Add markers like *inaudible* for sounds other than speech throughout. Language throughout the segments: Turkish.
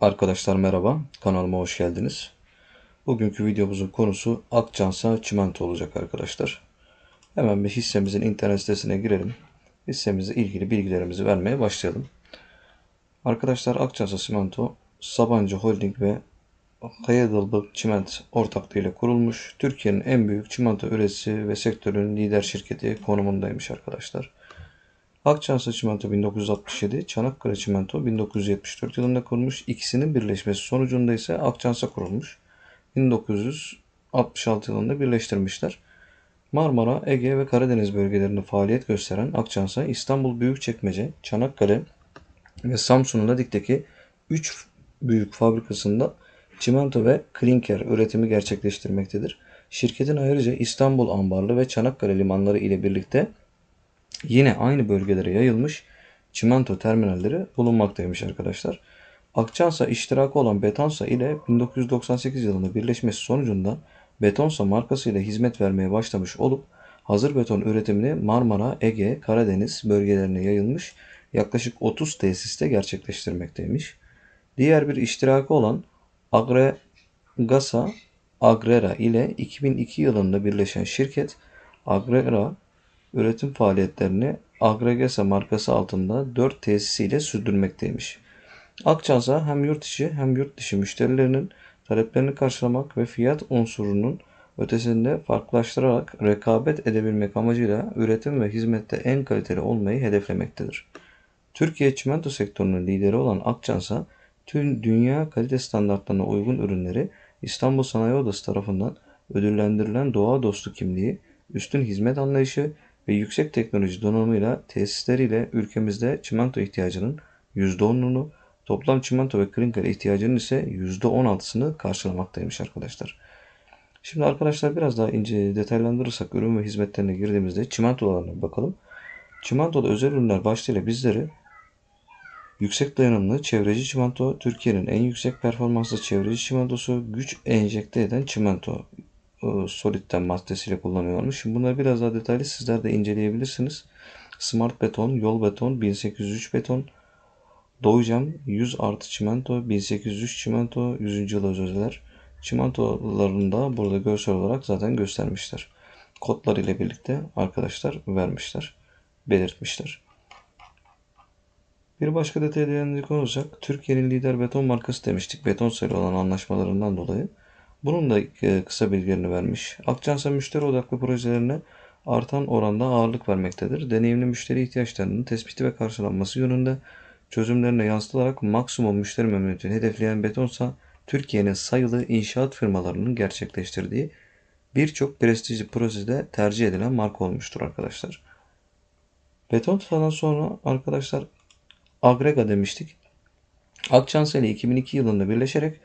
Arkadaşlar merhaba, kanalıma hoş geldiniz. Bugünkü videomuzun konusu Akçansa Çimento olacak arkadaşlar. Hemen bir hissemizin internet sitesine girelim. Hissemizle ilgili bilgilerimizi vermeye başlayalım. Arkadaşlar Akçansa Çimento, Sabancı Holding ve Heidelberg Çiment ortaklığıyla kurulmuş. Türkiye'nin en büyük çimento üreticisi ve sektörün lider şirketi konumundaymış arkadaşlar. Akçansa Çimento 1967, Çanakkale Çimento 1974 yılında kurulmuş. İkisinin birleşmesi sonucunda ise Akçansa kurulmuş. 1966 yılında birleştirmişler. Marmara, Ege ve Karadeniz bölgelerinde faaliyet gösteren Akçansa, İstanbul Büyükçekmece, Çanakkale ve Samsun'un Ladik'teki 3 büyük fabrikasında çimento ve klinker üretimi gerçekleştirmektedir. Şirketin ayrıca İstanbul Ambarlı ve Çanakkale limanları ile birlikte yine aynı bölgelere yayılmış çimento terminalleri bulunmaktaymış arkadaşlar. Akçansa iştirakı olan Betonsa ile 1998 yılında birleşmesi sonucunda Betonsa markası ile hizmet vermeye başlamış olup hazır beton üretimini Marmara, Ege, Karadeniz bölgelerine yayılmış yaklaşık 30 tesiste gerçekleştirmekteymiş. Diğer bir iştirakı olan Agregasa Agrera ile 2002 yılında birleşen şirket Agrera üretim faaliyetlerini Agregesa markası altında 4 tesisiyle sürdürmekteymiş. Akçansa hem yurt içi hem yurt dışı müşterilerinin taleplerini karşılamak ve fiyat unsurunun ötesinde farklılaştırarak rekabet edebilmek amacıyla üretim ve hizmette en kaliteli olmayı hedeflemektedir. Türkiye çimento sektörünün lideri olan Akçansa, tüm dünya kalite standartlarına uygun ürünleri İstanbul Sanayi Odası tarafından ödüllendirilen doğa dostu kimliği, üstün hizmet anlayışı ve yüksek teknoloji donanımıyla tesisleriyle ülkemizde çimento ihtiyacının %10'unu, toplam çimento ve klinker ihtiyacının ise %16'sını karşılamaktaymış arkadaşlar. Şimdi arkadaşlar biraz daha ince detaylandırırsak ürün ve hizmetlerine girdiğimizde çimentolarına bakalım. Çimentoda özel ürünler başlığıyla bizleri yüksek dayanımlı çevreci çimento, Türkiye'nin en yüksek performanslı çevreci çimentosu, güç enjekte eden çimento solidten maddesiyle kullanıyormuş. Şimdi bunları biraz daha detaylı sizler de inceleyebilirsiniz. Smart beton, yol beton, 1803 beton, Doğucam 100 artı çimento, 1803 çimento, 100. yıl özeler. Çimentolarını da burada görsel olarak zaten göstermişler. Kodlar ile birlikte arkadaşlar vermişler, belirtmişler. Bir başka detaya değinecek olursak Türkiye'nin lider beton markası demiştik beton sayılı olan anlaşmalarından dolayı. Bunun da e, kısa bilgilerini vermiş. Akçansa müşteri odaklı projelerine artan oranda ağırlık vermektedir. Deneyimli müşteri ihtiyaçlarının tespiti ve karşılanması yönünde çözümlerine yansıtılarak maksimum müşteri memnuniyetini hedefleyen Betonsa, Türkiye'nin sayılı inşaat firmalarının gerçekleştirdiği birçok prestijli projede tercih edilen marka olmuştur arkadaşlar. Betonsa'dan sonra arkadaşlar Agrega demiştik. Akçansa ile 2002 yılında birleşerek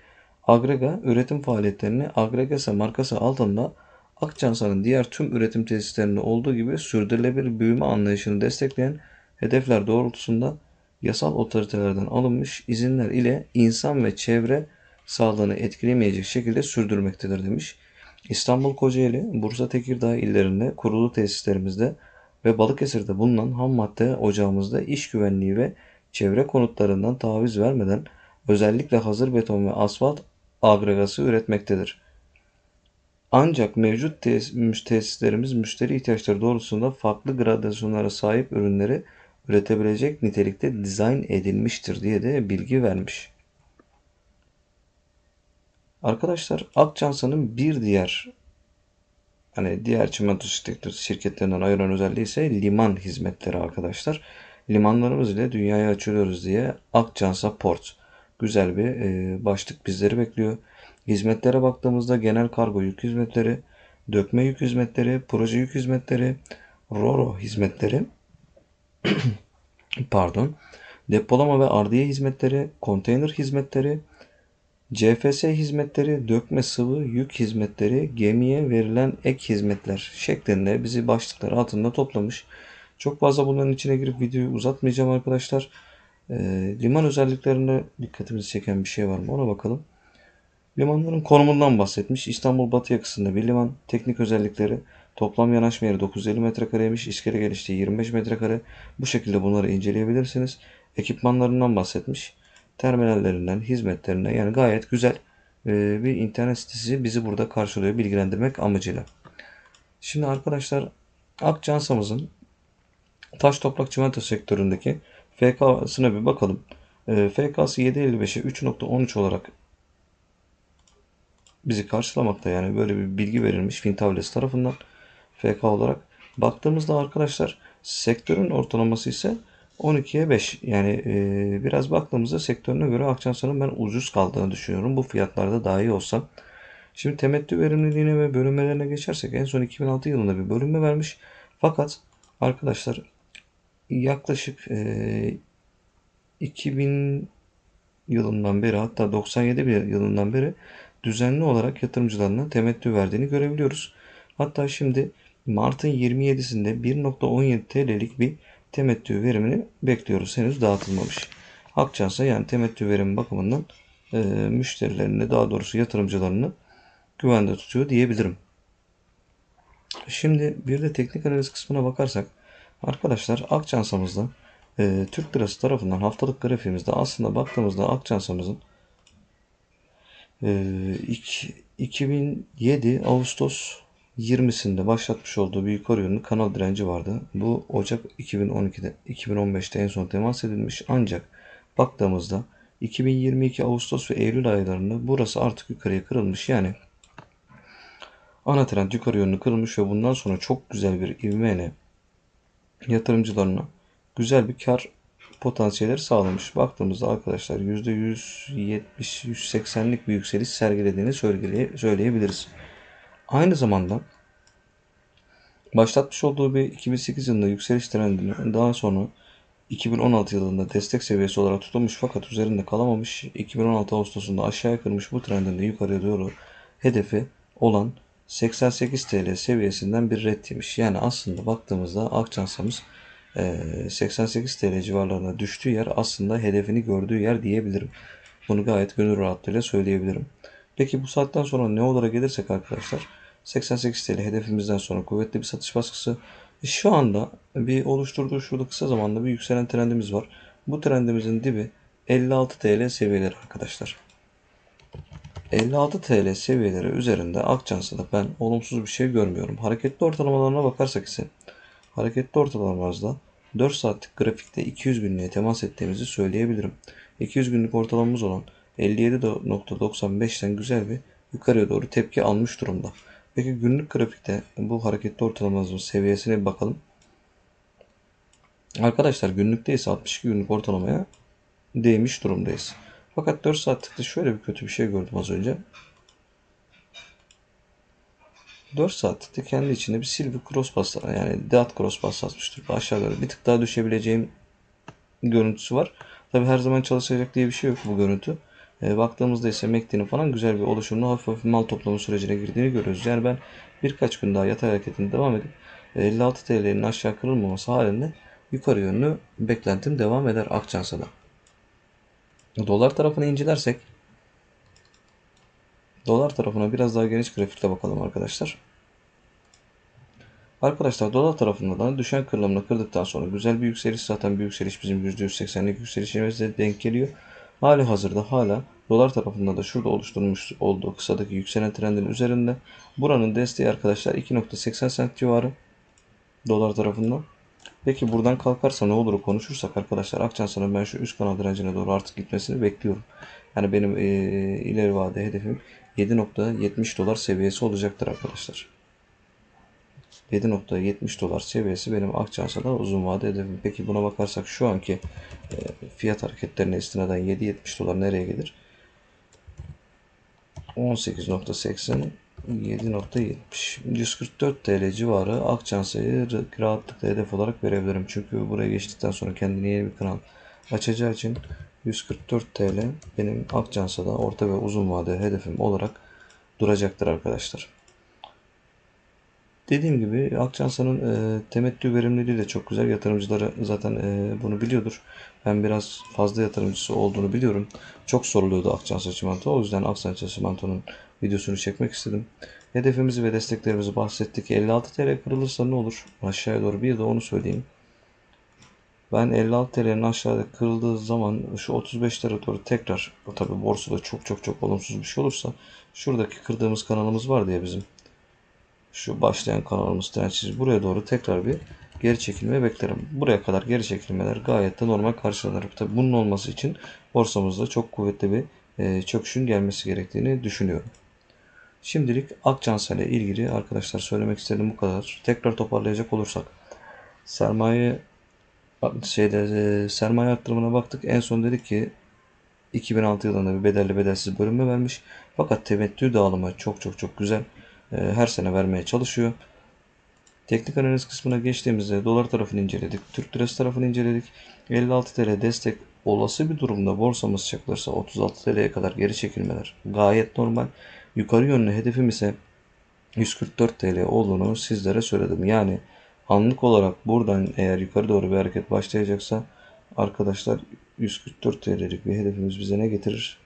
Agrega üretim faaliyetlerini Agregasa markası altında Akçansa'nın diğer tüm üretim tesislerinde olduğu gibi sürdürülebilir büyüme anlayışını destekleyen hedefler doğrultusunda yasal otoritelerden alınmış izinler ile insan ve çevre sağlığını etkilemeyecek şekilde sürdürmektedir demiş. İstanbul, Kocaeli, Bursa, Tekirdağ illerinde kurulu tesislerimizde ve Balıkesir'de bulunan ham madde ocağımızda iş güvenliği ve çevre konutlarından taviz vermeden özellikle hazır beton ve asfalt agregası üretmektedir. Ancak mevcut tesis, tesislerimiz müşteri ihtiyaçları doğrultusunda farklı gradasyonlara sahip ürünleri üretebilecek nitelikte dizayn edilmiştir diye de bilgi vermiş. Arkadaşlar Akçansa'nın bir diğer hani diğer çimento şirketlerinden ayıran özelliği ise liman hizmetleri arkadaşlar. Limanlarımız ile dünyaya açılıyoruz diye Akçansa Port güzel bir e, başlık bizleri bekliyor. Hizmetlere baktığımızda genel kargo yük hizmetleri, dökme yük hizmetleri, proje yük hizmetleri, RORO hizmetleri, *clears throat* pardon, depolama ve ardiye hizmetleri, konteyner hizmetleri, CFS hizmetleri, dökme sıvı yük hizmetleri, gemiye verilen ek hizmetler şeklinde bizi başlıklar altında toplamış. Çok fazla bunların içine girip videoyu uzatmayacağım arkadaşlar. E, liman özelliklerinde dikkatimizi çeken bir şey var mı ona bakalım. Limanların konumundan bahsetmiş. İstanbul batı yakasında bir liman. Teknik özellikleri toplam yanaşma yeri 950 metrekareymiş. İskele genişliği 25 metrekare. Bu şekilde bunları inceleyebilirsiniz. Ekipmanlarından bahsetmiş. terminallerinden, hizmetlerinden yani gayet güzel e, bir internet sitesi bizi burada karşılıyor bilgilendirmek amacıyla. Şimdi arkadaşlar Akçansa'mızın taş toprak çimento sektöründeki FK'sına bir bakalım. E, FK'sı 7.55'e 3.13 olarak bizi karşılamakta. Yani böyle bir bilgi verilmiş Fintables tarafından FK olarak. Baktığımızda arkadaşlar sektörün ortalaması ise 12'ye 5. Yani e, biraz baktığımızda sektörüne göre Akçansa'nın ben ucuz kaldığını düşünüyorum. Bu fiyatlarda daha iyi olsa. Şimdi temettü verimliliğine ve bölünmelerine geçersek en son 2006 yılında bir bölünme vermiş. Fakat arkadaşlar yaklaşık e, 2000 yılından beri hatta 97 bir yılından beri düzenli olarak yatırımcılarına temettü verdiğini görebiliyoruz. Hatta şimdi Mart'ın 27'sinde 1.17 TL'lik bir temettü verimini bekliyoruz. Henüz dağıtılmamış. Akçansa yani temettü verimi bakımından e, müşterilerini daha doğrusu yatırımcılarını güvende tutuyor diyebilirim. Şimdi bir de teknik analiz kısmına bakarsak arkadaşlar Akçansa'mızda e, Türk Lirası tarafından haftalık grafiğimizde aslında baktığımızda Akçansa'mızın e, ilk 2007 Ağustos 20'sinde başlatmış olduğu bir yukarı kanal direnci vardı. Bu Ocak 2012'de 2015'te en son temas edilmiş ancak baktığımızda 2022 Ağustos ve Eylül aylarında burası artık yukarıya kırılmış. Yani ana trend yukarı yönlü kırılmış ve bundan sonra çok güzel bir ivmeyle yatırımcılarına güzel bir kar potansiyelleri sağlamış. Baktığımızda arkadaşlar %170-180'lik bir yükseliş sergilediğini söyleyebiliriz. Aynı zamanda başlatmış olduğu bir 2008 yılında yükseliş trendini daha sonra 2016 yılında destek seviyesi olarak tutulmuş fakat üzerinde kalamamış. 2016 Ağustos'unda aşağıya kırmış bu trendin de yukarıya doğru hedefi olan 88 TL seviyesinden bir red yemiş. Yani aslında baktığımızda Akçansa'mız 88 TL civarlarına düştüğü yer aslında hedefini gördüğü yer diyebilirim. Bunu gayet gönül rahatlığıyla söyleyebilirim. Peki bu saatten sonra ne olara gelirsek arkadaşlar 88 TL hedefimizden sonra kuvvetli bir satış baskısı. E, şu anda bir oluşturduğu şurada kısa zamanda bir yükselen trendimiz var. Bu trendimizin dibi 56 TL seviyeleri arkadaşlar. 56 TL seviyeleri üzerinde Akçansa'da ben olumsuz bir şey görmüyorum. Hareketli ortalamalarına bakarsak ise hareketli ortalamamızda 4 saatlik grafikte 200 günlüğe temas ettiğimizi söyleyebilirim. 200 günlük ortalamamız olan 57.95'ten güzel bir yukarıya doğru tepki almış durumda. Peki günlük grafikte bu hareketli ortalamamızın seviyesine bir bakalım. Arkadaşlar günlükte ise 62 günlük ortalamaya değmiş durumdayız. Fakat 4 saatlikte şöyle bir kötü bir şey gördüm az önce. 4 saatlikte kendi içinde bir silver cross bastı. Yani dead cross baslatmıştır. Aşağı doğru bir tık daha düşebileceğim görüntüsü var. Tabi her zaman çalışacak diye bir şey yok bu görüntü. E, baktığımızda ise MACD'nin falan güzel bir oluşumlu hafif hafif mal toplama sürecine girdiğini görüyoruz. Yani ben birkaç gün daha yatay hareketine devam edip 56 TL'nin aşağı kırılmaması halinde yukarı yönlü beklentim devam eder Akçansa'da. Dolar tarafını incelersek dolar tarafına biraz daha geniş grafikle bakalım arkadaşlar. Arkadaşlar dolar tarafında da düşen kırılımını kırdıktan sonra güzel bir yükseliş zaten bir yükseliş bizim %180'lik yükselişimizde denk geliyor. Hali hazırda hala dolar tarafında da şurada oluşturmuş olduğu kısadaki yükselen trendin üzerinde. Buranın desteği arkadaşlar 2.80 cent civarı dolar tarafından. Peki buradan kalkarsa ne olur konuşursak arkadaşlar Akçansa'nın ben şu üst kanal direncine doğru artık gitmesini bekliyorum. Yani benim e, ileri vade hedefim 7.70 dolar seviyesi olacaktır arkadaşlar. 7.70 dolar seviyesi benim Akçansa'da uzun vade hedefim. Peki buna bakarsak şu anki e, fiyat hareketlerine istinaden 7.70 dolar nereye gelir? 18.80 7.70 144 TL civarı Akçansa'yı rahatlıkla hedef olarak verebilirim. Çünkü buraya geçtikten sonra kendine yeni bir kanal açacağı için 144 TL benim Akçansa'da orta ve uzun vade hedefim olarak duracaktır arkadaşlar. Dediğim gibi Akçansa'nın e, temettü verimliliği de çok güzel. Yatırımcıları zaten e, bunu biliyordur. Ben biraz fazla yatırımcısı olduğunu biliyorum. Çok soruluyordu Akçansa Çimento. O yüzden Akçansa Çimento'nun videosunu çekmek istedim. Hedefimizi ve desteklerimizi bahsettik. 56 TL kırılırsa ne olur? Aşağıya doğru bir de onu söyleyeyim. Ben 56 TL'nin aşağıda kırıldığı zaman şu 35 lira doğru tekrar tabi borsada çok çok çok olumsuz bir şey olursa şuradaki kırdığımız kanalımız var diye bizim şu başlayan kanalımız trend çizgi buraya doğru tekrar bir geri çekilme beklerim. Buraya kadar geri çekilmeler gayet de normal karşılanır. Tabi bunun olması için borsamızda çok kuvvetli bir e, çöküşün gelmesi gerektiğini düşünüyorum. Şimdilik Akçansel ile ilgili arkadaşlar söylemek istediğim bu kadar. Tekrar toparlayacak olursak sermaye şeyde e, sermaye arttırımına baktık. En son dedik ki 2006 yılında bir bedelli bedelsiz bölünme vermiş. Fakat temettü dağılımı çok çok çok güzel. E, Her sene vermeye çalışıyor. Teknik analiz kısmına geçtiğimizde dolar tarafını inceledik. Türk lirası tarafını inceledik. 56 TL destek olası bir durumda borsamız çakılırsa 36 TL'ye kadar geri çekilmeler gayet normal. Yukarı yönlü hedefim ise 144 TL olduğunu sizlere söyledim. Yani anlık olarak buradan eğer yukarı doğru bir hareket başlayacaksa arkadaşlar 144 TL'lik bir hedefimiz bize ne getirir?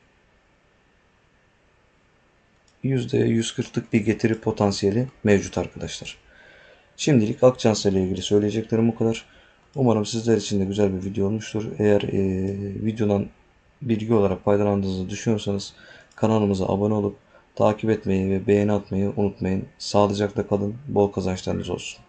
%140'lık bir getiri potansiyeli mevcut arkadaşlar. Şimdilik Akçansa ile ilgili söyleyeceklerim bu kadar. Umarım sizler için de güzel bir video olmuştur. Eğer e, videodan bilgi olarak faydalandığınızı düşünüyorsanız kanalımıza abone olup takip etmeyi ve beğeni atmayı unutmayın. Sağlıcakla kalın. Bol kazançlarınız olsun.